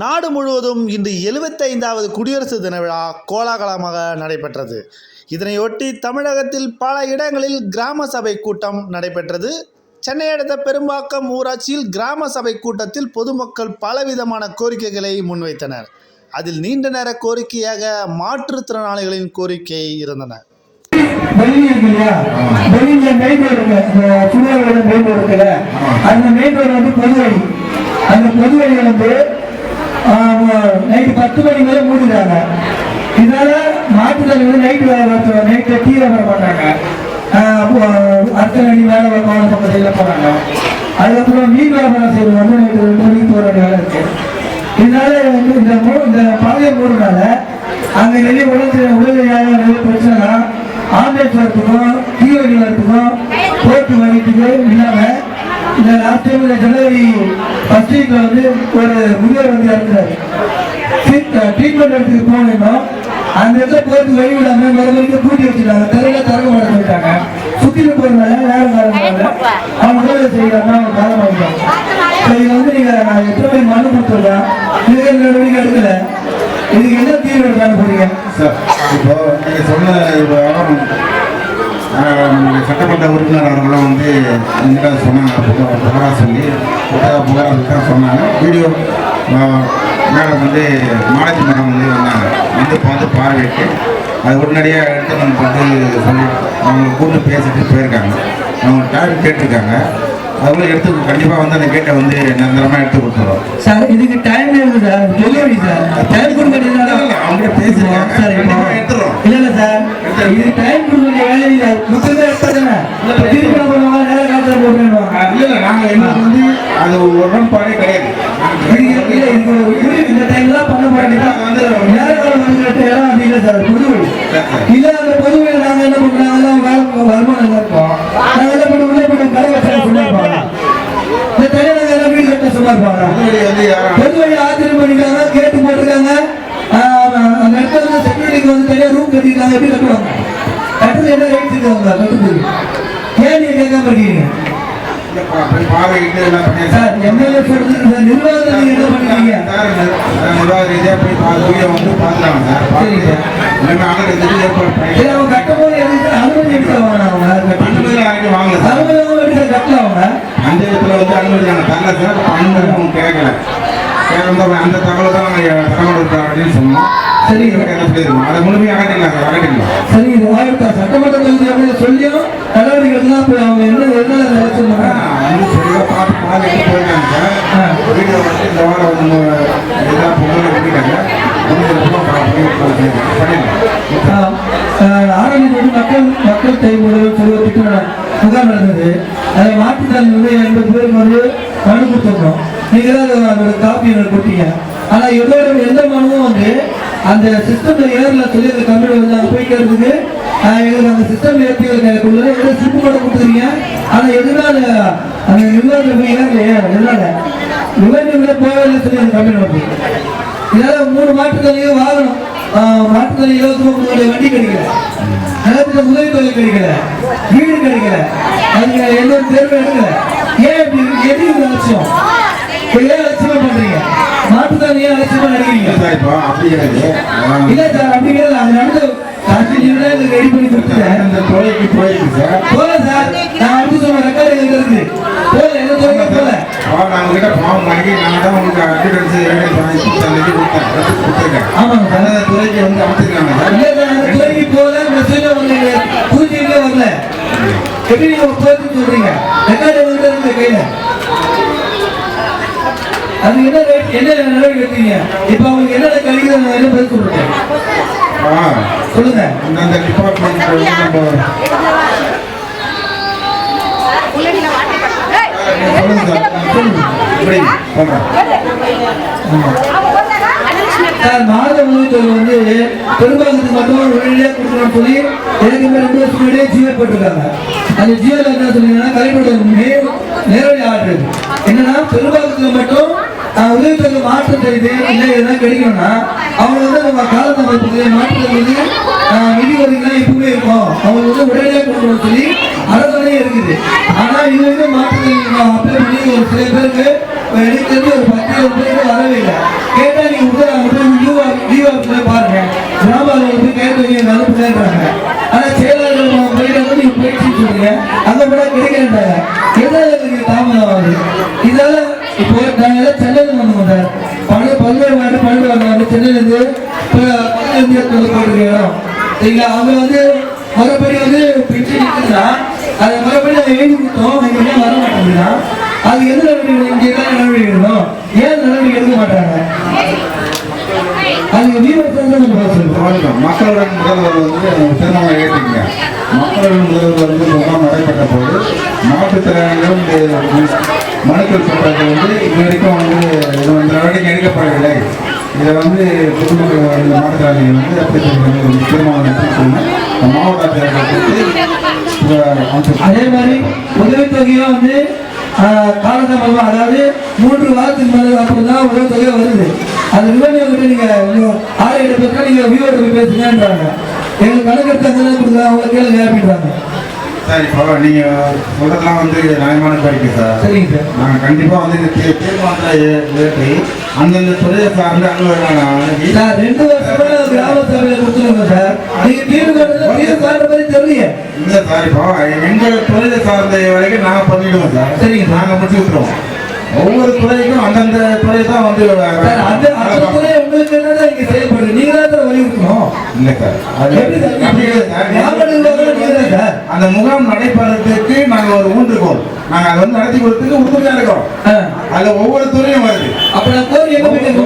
நாடு முழுவதும் இன்று எழுபத்தைந்தாவது குடியரசு தின விழா கோலாகலமாக நடைபெற்றது. இதனையொட்டி தமிழகத்தில் பல இடங்களில் கிராம சபை கூட்டம் நடைபெற்றது. சென்னை அடுத்த பெரும்பாக்கம் ஊராட்சியில் கிராம சபை கூட்டத்தில் பொதுமக்கள் பலவிதமான கோரிக்கைகளை முன்வைத்தனர். அதில் நீண்ட நேர கோரிக்கையாக மாற்றுத்திறனாளிகளின் கோரிக்கை இருந்தன. வெளியே இருக்கு இல்லையா வெளியில மெயின் ரோடு இருக்கு மெயின் ரோடு இருக்குல்ல அந்த மெயின் ரோடு வந்து பொது வழி அந்த பொது வழி வந்து நைட்டு பத்து மணி மேல மூடிடுறாங்க. இதனால மாட்டுத்தலை நைட்டு வேலை பார்த்து நைட்டு டீ வர மாட்டாங்க. ஆஹ் அப்போ அடுத்த மணி வேலை வாழ பக்கத்தில் போறாங்க. அதுக்கப்புறம் மீன் வியாபாரம் செய்வது வந்து நைட்டு ரெண்டு மணிக்கு போற வேலை இருக்கு. இதனால வந்து இந்த மூ- இந்த பாதையை மூடுனால அங்க நிறைய உடல் உடல்நிலையாக நிறைய பிரச்சனை ஆம்புலன்ஸ் வரத்துக்கும் தீவண்டி வரத்துக்கும் போட்டு வண்டிக்கு இல்லாம இந்த லாஸ்ட் டைம் ஜனவரி ஃபர்ஸ்ட் வீக்ல வந்து ஒரு முதியோர் வந்து இறந்துறாரு ட்ரீட்மெண்ட் எடுத்துக்கு போனோம்னா அந்த இடத்துல போயிட்டு வழி விடாம மறுபடியும் பூட்டி வச்சிருக்காங்க தரையில திறக்க மாட்ட சொல்லிட்டாங்க சுத்தில போறதுனால வேலை காரணம் அவங்க உதவி செய்யறாங்க அவங்க காலம் ஆகிட்டாங்க இது வந்து நீங்க நான் எத்தனை பேர் மனு கொடுத்துருக்கேன் இதுக்கு நடவடிக்கை எடுக்கல இதுக்கு என்ன தீர்வு எடுக்காம போறீங்க? சார் இப்போ நீங்க சொன்ன இப்போ சட்டமன்ற உறுப்பினர் அவர்களும் வந்து என்கிட்ட சொன்னாங்க. புகாராக சொல்லி புகாரா புகாரா தான் சொன்னாங்க. வீடியோ மேடம் வந்து மாலதி மேடம் வந்து வந்தாங்க வந்து பார்த்து பார்வையிட்டு அது உடனடியாக எடுத்து நம்ம வந்து சொல்லி அவங்க கூப்பிட்டு பேசிட்டு போயிருக்காங்க. அவங்க டைம் கேட்டிருக்காங்க. அவங்களும் எடுத்து கண்டிப்பாக வந்து அந்த கேட்டை வந்து நிரந்தரமாக எடுத்து கொடுத்துருவோம் சார் இதுக்கு டைம் இல்லை சார். Delivery sir. டைம் கொடுக்கறதுனால அவங்க பேசிருக்காங்க சார் எடுத்துருவோம் இல்ல இல்ல சார். இது டைம் கொடுக்க வேலை இல்லை. முக்கியமா எடுத்தாங்க திருப்பி நம்ம நேர காலத்தில் போட்டுருவாங்க இல்ல இல்ல நாங்க எங்களுக்கு வந்து அது உடன்பாடே கிடையாது. இந்த டைம் தான் பண்ண போறீங்க வந்து நேர காலம் அப்படி இல்லை சார். பொதுவெளி இல்ல அந்த பொதுவெளி நாங்க என்ன பண்றாங்க வருமானம் தான் இருக்கோம் நாங்க என்ன பண்ண உள்ள போய் கடை வச்சா சொல்லிருப்பாங்க இந்த தனியாக எல்லாம் பொது வழி ஆக்கிரமிப்பு பண்ணிருக்காங்க கேட்டு போட்டிருக்காங்க. அந்த இடத்துல வந்து செக்யூரிட்டிக்கு வந்து தனியாக ரூம் கட்டிருக்காங்க எப்படி கட்டுவாங்க? கட்டுறது என்ன ரேட் இருக்காங்க. கட்டுறது ஏன் நீங்க கேட்காம இருக்கீங்க. சார் எம்எல்ஏ சொல்றது நிர்வாகத்தை நீங்க என்ன பண்ணிருக்கீங்க சார், இந்த நிர்வாக ரீதியா போய் பா- வீடியோ வந்து பார்த்துட்டாங்க சார். பார்த்துட்டு இனிமே ஆளுங்க எதுவும் ஏற்பாடு பண்ணி- சரி அவங்க கட்டும் போது எதுக்கு அனுமதி எடுத்து வாங்கினா அவங்க யாருக்கும் வாங்கல அந்த இடத்துல வந்து அனுமதி நாங்க தரல சார். அனுமதி கேட்கல. அந்த தகவலை தான் நாங்க தகவல் கொடுத்தோம் அப்படின்னு சொன்னோம். சரி. என்ன சொல்லியிருக்கோம்? அதை முழுமையாக அகற்றிடலாம் சார், இது வாய்ப்பு சட்டமன்ற தொகுதி சொல்லியும் நடவடிக்கை அப்ப அவங்க என்ன என்ன சரியா பார்த்து போயிருக்காங்க. ஆ. வீடியோ வந்து இந்த வாரம் வந்து பண்ணிட்டாங்க பண்ணிடலாம் ஆரம்பித்து மக்கள் மக்கள் கைமுறையில் சொல்லுவ திட்டம் முகாம் நடந்தது. அதை மாற்றுத்திறன் வந்து எண்பது பேருக்கு வந்து மனு கொடுத்துருக்கோம் நீங்கள் தான் அதோட காப்பி எனக்கு கொடுத்தீங்க ஆனால் எல்லோரும் எந்த மனுவும் வந்து அந்த சிஸ்டம்ல ஏர்ல சொல்லி அந்த கம்பெனி வந்து அங்கே போய்க்கிறதுக்கு ஆஹ், எங்களுக்கு அந்த சிஸ்டம் ஏற்றி கொடுக்குறது எதோ சிப்பு கூட கொடுத்துருக்கீங்க ஆனால் எதுனால அந்த அந்த நிர்வாகத்தில் போய் ஏறலையே எதனால? போகவே இல்லை சொல்லி அந்த கம்பெனி வந்து. இதனால மூணு மாற்றுத்தாளியும் வாங்கணும். மாட்டுத்தலை இலவசமா உங்களுடைய வண்டி கிடைக்கல. நிலத்துல உதவி தொகை கிடைக்கல. வீடு கிடைக்கல. அதுக்கு எந்த ஒரு தேர்வும் எடுக்கல. ஏன் இப்படி? எது இது அலட்சியம் இப்ப ஏன் அலட்சியமா பண்றீங்க? மாட்டுத்தலை ஏன் கிடையாது. அதான் இல்ல சார் அப்படி கிடையாது. அது நடந்து நீங்க ரெடி பண்ணி கொடுத்துட்டேன் இந்த தொலைக்கு போயிருக்கு சார். போல சார். நான் அடுத்து சொன்ன ரெக்கார்டு எங்க இருக்கு? போல எந்த போல நம்ம கிட்ட ஃபார்ம் வாங்கி நான் தான் உங்களுக்கு அட்வர்டைஸ் ஆமாங்க அந்த துறைக்கு வந்து அமைச்சிருக்காங்க துறைக்கு போல மெசேஜ் வரல பூஜையிலே வரல. எப்படி நீங்க போச்சுன்னு சொல்றீங்க? ரெக்கார்டு எங்க இருக்கு கையில? அது என்ன rate- என்ன நடவடிக்கை எடுத்தீங்க? இப்ப அவங்களுக்கு என்ன கிடைக்குது நான் என்ன பதில் சொல்றேன் சொல்லுங்க. அந்த டிபார்ட்மெண்ட் வந்து நம்ம சொல்லுங்க சார் சொல்லுங்க. சார் மாத உதவித்தொகை வந்து பெரும்பாகத்துக்கு மட்டும் உடனடியாக கொடுக்கணும்னு சொல்லி எனக்கு மேல ரெண்டு வருஷம் முன்னாடியே ஜியோ போட்டிருக்காங்க. அந்த ஜியோல என்ன சொன்னீங்கன்னா கலெக்டரோட நேரடி ஆர்டர். என்னன்னா பெரும்பாகத்துல மட்டும் உதவித்தொகை மாற்றம் செய்து இல்லை எதுனா கிடைக்கணும்னா அவங்க வந்து நம்ம காலதாமதத்துக்கு மாற்றத்துக்கு வந்து நிதி வருகிறதா எப்பவுமே இருக்கும். அவங்க வந்து உடனடியாக கொடுக்கணும்னு சொல்லி அரசனே இருக்குது. ஆனா இது வந்து மாற்று அப்ளை பண்ணி ஒரு சில பேருக்கு எனக்கு ஒரு பத்து பேருக்கு வரவே இல்லை. போய் கேட்டு ஆனா செயலாளர்கள் போயிட்டு வந்து நீங்க போயிட்டு சொல்றீங்க அங்க போனா கிடைக்கிறேன்றாங்க எதனால தாமதம் ஆகுது இதால இப்போ நாங்க எல்லாம் வந்தோம் சார். பல பல்வேறு பல்வேறு சென்னையில இருந்து இந்தியாவுக்கு போயிருக்கோம் சரிங்களா அவங்க வந்து மறுபடி வந்து பென்ஷன் இருக்குதுன்னா அதை மறுபடி நாங்கள் எழுதி கொடுத்தோம். வர மாட்டேங்குதுன்னா அது எந்த நடவடிக்கை இங்கே என்ன நடவடிக்கை எடுக்கணும்? ஏன் நடவடிக்கை எடுக்க மாட்டாங்க அது வீரத்தில் தான் நம்ம சொல்லுவோம் வணக்கம். மக்களுடன் முதல்வர் வந்து திருமணம் ஏற்றுங்க மக்களுடன் முதல்வர் வந்து முகாம் நடைபெற்ற போது மாற்றுத்திறனாளிகளும் மனுக்கள் சொல்றது வந்து இது வரைக்கும் வந்து இது வந்து நடவடிக்கை எடுக்கப்படவில்லை. இதை வந்து பொதுமக்கள் மாற்றுத்திறனாளிகள் வந்து அப்படி சொல்லி தீர்மானம் எடுத்து சொன்னேன் மாவட்ட அமைச்சர் அதே மாதிரி உதவித்தொகையும் வந்து காலதாமதமா அதாவது மூன்று வாரத்துக்கு மேலே அப்புறம் தான் உதவித்தொகை வருது. அது விவசாயிகிட்ட நீங்க ஆலையிட்ட பேசுனா நீங்க விவோட போய் பேசுங்கன்றாங்க. எங்களுக்கு கணக்கெடுத்து அங்கே கொடுக்குறாங்க அவங்க கேளுங்க அப்படின்றாங்க சார் இப்போ நீங்கள் சொல்கிறதெல்லாம் வந்து நியாயமான கோரிக்கை சார். சரிங்க சார். நாங்கள் கண்டிப்பாக வந்து இந்த தீர்மானத்தை ஏற்றி அந்தந்த துறையை சார்ந்த அணுகி சார் ரெண்டு வருஷமா கிராம சபையில கொடுத்துருங்க சார். நீங்க தீர்வு தீர்வு காட்டுற மாதிரி தெரியல. இல்லை சார் இப்போ எங்கள் துறையை சார்ந்த வரைக்கும் நாங்கள் பண்ணிடுவோம் சார். சரிங்க சார். நாங்கள் முடிச்சு விட்டுருவோம். ஒவ்வொரு துறைக்கும் அந்தந்த துறை தான் வந்து அந்த அந்த துறை உங்களுக்கு என்னதான் இங்க செயல்படுது? நீங்க தான் வலியுறுத்தணும் இல்லை சார். அது எப்படி சார்? அப்படி அந்த முகாம் நடைபெறதுக்கு நாங்கள் ஒரு ஊன்றுகோல். நாங்கள் அதை வந்து நடத்தி கொடுத்துக்கு உறுதுணையாக இருக்கிறோம். அதில் ஒவ்வொரு துறையும் வருது. அப்ப நான் கோரி எங்க போய் கேட்க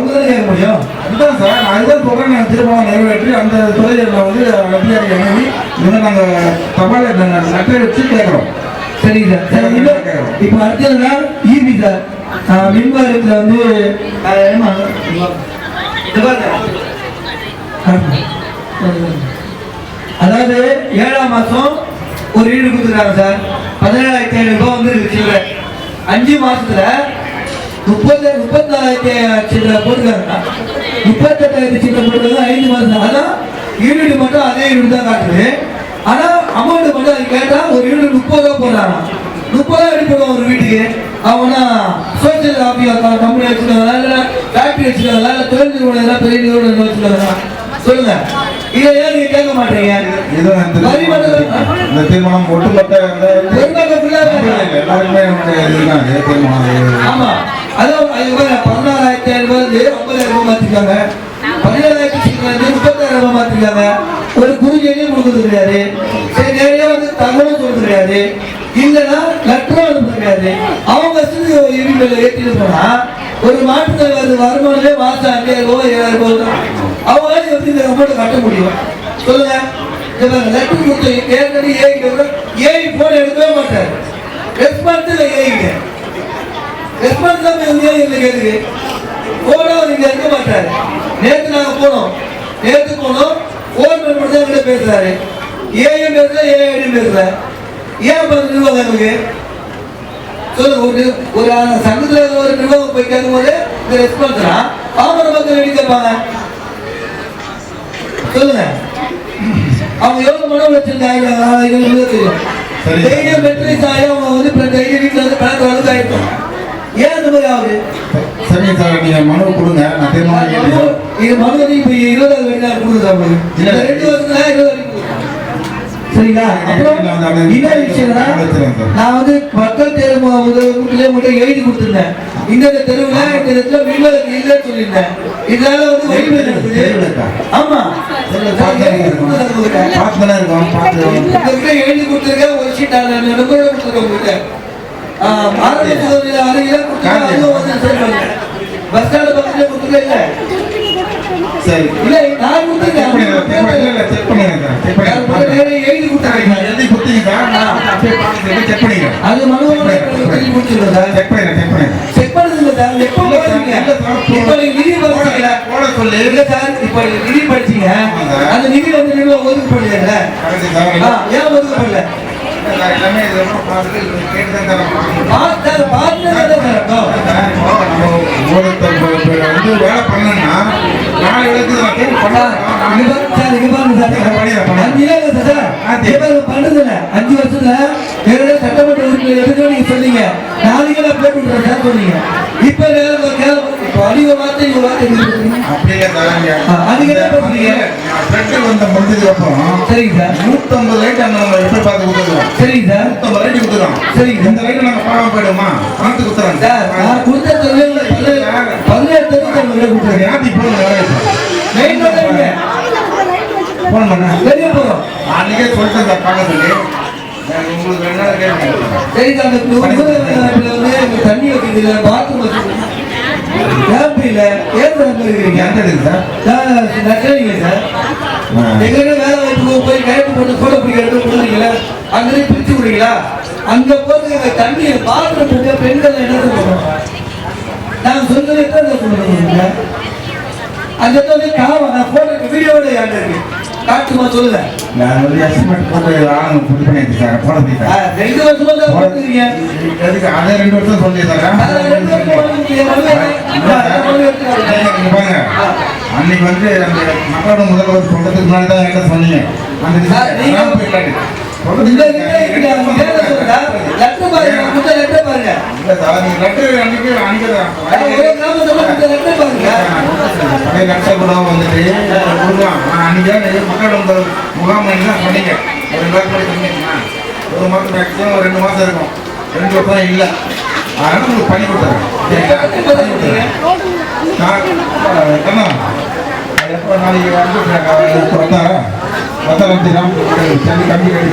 முடியும். அதுதான் சார் நான் அதுதான் சொல்கிறேன் நாங்கள் திரும்ப நிறைவேற்றி அந்த துறையில் வந்து அதிகாரி அணுகி இவங்க நாங்கள் தபால் லெட்டர் வச்சு கேட்குறோம். சரிங்க. சார் சார் இன்னும் இப்போ அடுத்ததுனா ஈபி சார் ஆஹ் மின்வாரியத்தில் வந்து. அதாவது ஏழாம் மாசம் ஒரு வீடு கொடுத்துருக்காங்க சார். பதினேழாயிரத்தி ஐநூறு ரூபாய் வந்து சில்லறை. அஞ்சு மாசத்துல முப்பத்தி முப்பத்தி நாலாயிரத்தி சில்லறை போட்டுருக்காங்க. முப்பத்தெட்டாயிரத்தி சில்லறை போட்டுருக்காங்க ஐந்து மாசம் அதான் யூனிட் மட்டும் அதே யூனிட் தான் காட்டுது. ஆனா அமௌண்ட் மட்டும் அது கேட்டா ஒரு யூனிட் முப்பது ரூபா போடுறாங்க. முப்பது ரூபா போடுவான் ஒரு வீட்டுக்கு. அவனா சோசியல் ஆஃபீஸ் கம்பெனி வச்சுருக்காங்களா? இல்லை ஃபேக்டரி வச்சுருக்காங்களா? இல்லை தொழில் நிறுவனம் எல்லாம் பெரிய நிறுவனம் வச்சுருக்காங்களா? சொல்லுங்க. இதை ஏன் நீங்க கேட்க மாட்டீங்க? இந்த தீர்மானம் ஒட்டுமொத்த எல்லாருமே தீர்மானம். ஆமா. அதான் பதினாலாயிரத்தி ஐநூறு ஐம்பதாயிரம் ரூபாய் மாத்திருக்காங்க. பதினேழாயிரத்தி முப்பத்தாயிரம் ரூபாய் மாத்திருக்காங்க. கொடுக்கறது கிடையாது சரி நேரடியா வந்து தகவலும் கொடுக்கறது கிடையாது இல்லைன்னா லெட்டரும் அனுப்புறது கிடையாது அவங்க வசதி இவங்களை ஏற்றிட்டு போனா ஒரு மாற்றுத்தலை வருது வருமானமே மாதம் அஞ்சாயிரம் ரூபாய் ஏழாயிரம் ரூபாய் தான். அவங்களால எப்படி இந்த அமௌண்ட் கட்ட முடியும். சொல்லுங்க. லெட்டர் கொடுத்து ஏற்கனவே ஏஐ ஏஐ போன் எடுக்கவே மாட்டார். ரெஸ்பான்ஸ் இல்லை ஏஐங்க ரெஸ்பான்ஸ் தான் வந்து எங்களுக்கு எதுக்கு போனா அவர் இங்க இருக்க மாட்டார். நேற்று நாங்கள் போனோம். நேற்று போனோம். போன் பண்ணி மட்டும் தான் பேசுறாரு. ஏஎம் பேசுற ஏஐடியும் பேசுற ஏன் பண்ண நிர்வாகம் எங்களுக்கு சொல்லுங்க ஒரு ஒரு சங்கத்துல ஒரு நிர்வாகம் போய் கேட்கும்போது இந்த ரெஸ்பான்ஸ்னா பாமர மக்கள் எப்படி கேட்பாங்க சொல்லுங்க. அவங்க எவ்வளவு மன வச்சிருக்காங்க எங்களுக்கு தெரியும். தைரியம் மெட்ரிஸ் ஆகி அவங்க வந்து இப்ப தைரியம் வீட்டுல வந்து பணத்தை அளவுக்கு ஆயிருக்கும் ஏன் அந்த மாதிரி ஆகுது? சரிங்க சார் நீங்க மனு கொடுங்க. நான் தீர்மானம் மனு- எழுதிடுறேன். இது மனு இப்ப இருபதாவது வெளிநாடு கொடுக்குது அவங்களுக்கு இந்த ரெண்டு வருஷத்துல இருபது சரிங்களா? அப்புறம் இன்னொரு விஷயம் நான் வந்து மக்கள் தேர்வு உதவிக்குள்ளே மட்டும் எழுதி கொடுத்துருந்தேன். இந்த இந்த தெருவுல இந்த இடத்துல வில்லுக்கு இல்லைன்னு சொல்லியிருந்தேன். இதனால வந்து வழிமுறை இருக்குது? ஆமா. பார்த்து எழுதி கொடுத்துருக்கேன் ஒரு ஷீட் நம்பர் கொடுத்துருக்கேன் உங்ககிட்ட ஆரம்ப சுகாதார அருகில பண்ணுங்க பஸ் ஸ்டாண்ட் பக்கத்துல கொடுத்துருக்கேன் சரி. இல்ல நான் இல்ல, இல்ல, சார். செக் பண்ணிடுறேன். கொடுத்துருக்கேன் எழுதி கொடுத்துருக்கேன் எழுதி கொடுத்தீங்க நான் செக் பண்ணிக்கிறேன் அது மனுவோட எழுதி கொடுத்துருக்கேன் சார் செக் பண்ணிடுறேன் செக் பண்ணிடுறேன் செக் பண்ணது இல்ல சார் எப்போ இல்ல போறீங்க இல்ல. இப்போ நீங்க நிதி படிச்சீங்களா போட சொல்லி. இல்ல சார் இப்போ நீங்க நிதி படிச்சீங்க. அந்த நிதி வந்து சார். ஆ, ஏன் சார், எல்லாமே இது ஒன்றும் பார்த்து கேட்டு தான் தரோம் வந்து வேலை பண்ணணும்னா நாலு இடத்துக்கு நான் கேட்டு பண்ணலாம். அஞ்சு வருஷத்துல சட்டமன்ற உறுப்பினர் சொன்னீங்க? நாளைக்கு அப்ளை பண்றேன் சொன்னீங்க. இப்ப அதிக வார்த்தை அதிக முடிஞ்சதுக்கு அப்புறம் சரிங்க சார் நூற்றம்பது லைட் அந்த நம்ம எப்படி பார்த்து சரிங்க சார் நூற்றம்பது லைட் சரிங்க. இந்த லைட் பார்க்காம போயிடுமா பணத்து கொடுத்துறோம். சார் நான் கொடுத்த தொழில் பதினேழு தொழில் கொடுத்துருக்கேன். யாத்தி போன் மெயின் ரோடு இங்க. ஃபோன் பண்ண. வெளியே போறோம் அன்னைக்கே சொல்லிட்டேன் சார் பார்க்க சொல்லி. நான் உங்களுக்கு ரெண்டு நாள் சரி சார் தண்ணி பாத்ரூம் இல்லை ஏன் இருக்கிறீங்க எந்த இடத்துக்கு சார் சார் நச்சரிங்க சார் ஆ. எங்க வேலை வாய்ப்பு போய் கரெக்ட் போட்டு சோட பிடிக்கிறது கொடுக்குறீங்களா அங்கே பிரிச்சு கொடுங்களா அங்க போது தண்ணி போட்டு பெண்கள் என்ன சொல்லுவோம் நான் சொன்னது என்ன சொல்லுங்க அந்த வந்து காவா நான் போட்டு வீடியோட இருக்கு? காட்டுமா சொல்லுங்க. நான் வந்து எஸ்டிமேட் போட்டு ஆளுங்க போட ஆ, தீட்டேன் ரெண்டு வருஷமா தான் போட்டுக்கிறீங்க. எதுக்கு? அதே ரெண்டு வருஷம் சொல்லி ரெண்டு பாருங்க. அன்னைக்கு வந்து அந்த மக்களோட முதல்வர் சொல்றதுக்கு முன்னாடி தான் என்கிட்ட சொன்னீங்க. அந்த பாருங்க, முத லெட்டர் அதே கூட வந்துட்டு கொடுக்கலாம். அன்னைக்கு தான் முகாம் தான் சொன்னீங்க. ஒரு ரெண்டு மாசம் சொன்னீங்கன்னா, ஒரு மாதம் மேக்ஸிமம் ரெண்டு மாதம் இருக்கும். ரெண்டு வருஷம் இல்லை. அதனால உங்களுக்கு பண்ணி கொடுத்தாங்க நான் எப்போ நாளைக்கு வந்து வந்தாரா? வந்தாரம் தண்ணி கம்மி கட்டி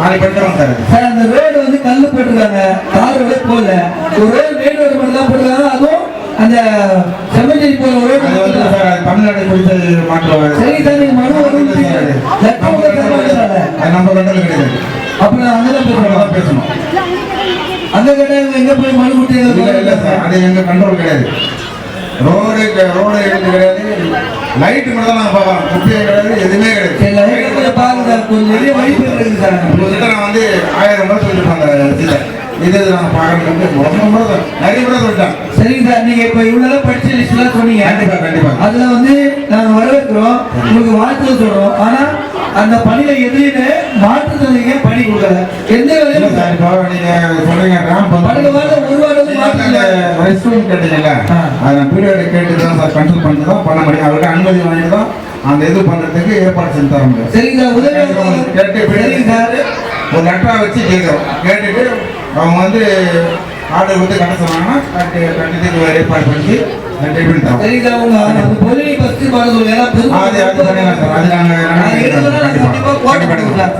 நாளைக்கு பண்ணிட்டு வந்தாரு சார், அந்த ரோடு வந்து கல்லு போட்டிருக்காங்க. தார் போடல. ஒரு ரோடு மெயின் மட்டும் தான் போட்டிருக்காங்க. அதுவும் அந்த செம்மஞ்சேரி தான். சார் தமிழ்நாடு குறித்து மாற்றுவார். சரி சார் நீங்க மனு வரும் நம்ம கண்டல் கிடையாது. அப்புறம் அங்கதான் பேசணும். அங்க கேட்டாங்க எங்க போய் மனு கொடுத்தீங்க அது எங்க கண்ட்ரோல் கிடையாது. ரோடு ரோடு கிடையாது. லைட் மட்டும் தான் பார்க்கலாம் குப்பையே கிடையாது எதுவுமே கிடையாது. பாருங்க கொஞ்சம் நிறைய வழிப்பு இருக்குது சார். உங்ககிட்ட நான் வந்து ஆயிரம் சொல்லிட்டு அந்த இதை நான் பார்க்கறதுக்கு ரொம்ப. நிறைய சொல்லிட்டேன் சரிங்க சார் நீங்க இப்ப இவ்வளவு படிச்ச லிஸ்ட் எல்லாம் சொன்னீங்க. கண்டிப்பா கண்டிப்பா. அதுல வந்து நாங்க வரவேற்கிறோம். உங்களுக்கு வாழ்த்து சொல்றோம். ஆனா அந்த பணியில எதிரின்னு மாற்றுத்தந்தைங்க பணி கொடுக்கல. எந்த வேலையும் நீங்க வந்து- பன்னெண்டு வாரம் ஒரு வாரம் மாற்றல கேட்டீங்கல்ல, ஆ. அதை நான் கேட்டு தான் சார் consult பண்ணிட்டு தான் பண்ண முடியும். அனுமதி தான் அந்த இது பண்றதுக்கு ஏற்பாடு செஞ்சு தர முடியும். சரிங்க சார் உதவி கேட்டு ஒரு லெட்டரா வச்சு கேட்கிறோம். கேட்டுட்டு அவங்க வந்து ஆர்டர் கொடுத்து கட்ட சொன்னாங்கன்னா கட்டி கட்டிட்டு ஏற்பாடு பண்ணி ட்ரீட்மெண்ட் தரோம். சார் அந்த பொருளை ஃபர்ஸ்ட் பண்ண சொல்லுங்க. ஏன்னா அது அது பண்ணிடலாம் சார். அது நாங்கள் நான் எடுத்து கண்டிப்பா. போட்டு கொடுக்கலாம்